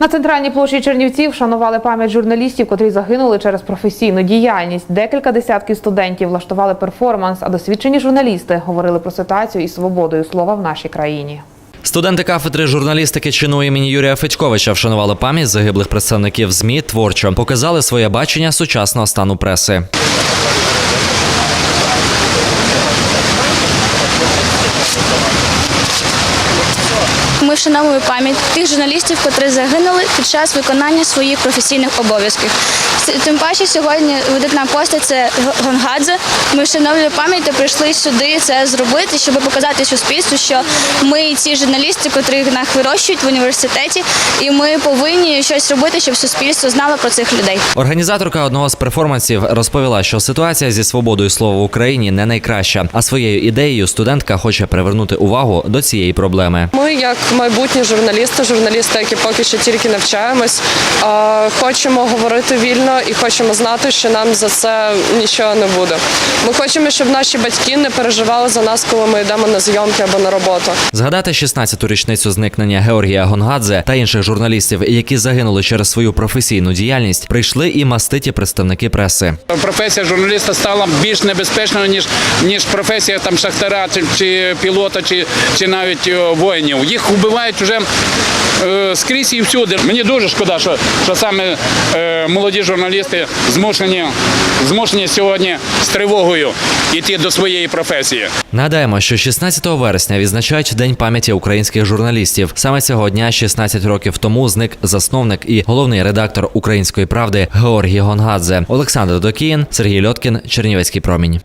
На центральній площі Чернівців вшанували пам'ять журналістів, котрі загинули через професійну діяльність. Декілька десятків студентів влаштували перформанс, а досвідчені журналісти говорили про ситуацію із свободою слова в нашій країні. Студенти кафедри журналістики чину імені Юрія Федьковича вшанували пам'ять загиблих представників ЗМІ творчо, показали своє бачення сучасного стану преси. Ми вшановуємо пам'ять тих журналістів, котрі загинули під час виконання своїх професійних обов'язків. Тим паче сьогодні видатна постать це Гонгадзе. Ми вшановуємо пам'ять та прийшли сюди це зробити, щоб показати суспільству, що ми ці журналісти, котрих нас вирощують в університеті, і ми повинні щось робити, щоб суспільство знало про цих людей. Організаторка одного з перформансів розповіла, що ситуація зі свободою слова в Україні не найкраща, а своєю ідеєю студентка хоче привернути увагу до цієї проблеми. Ми, як майбутні журналісти, журналісти, які поки що тільки навчаємось, хочемо говорити вільно і хочемо знати, що нам за це нічого не буде. Ми хочемо, щоб наші батьки не переживали за нас, коли ми йдемо на зйомки або на роботу. Згадати 16-ту річницю зникнення Георгія Гонгадзе та інших журналістів, які загинули через свою професійну діяльність, прийшли і маститі представники преси. Професія журналіста стала більш небезпечною ніж ніж професія там шахтара чи, чи пілота, чи, чи навіть е, воїнів. Їх вбивають вже е, скрізь і всюди. Мені дуже шкода, що, що саме е, молоді журналісти змушені, змушені сьогодні з тривогою йти до своєї професії. Нагадаємо, що 16 вересня відзначають День пам'яті українських журналістів. Саме цього дня, 16 років тому, зник засновник і головний редактор Української правди Георгій Гонгадзе. Олександр Докіїн, Сергій Льоткін, Чернівецький промінь.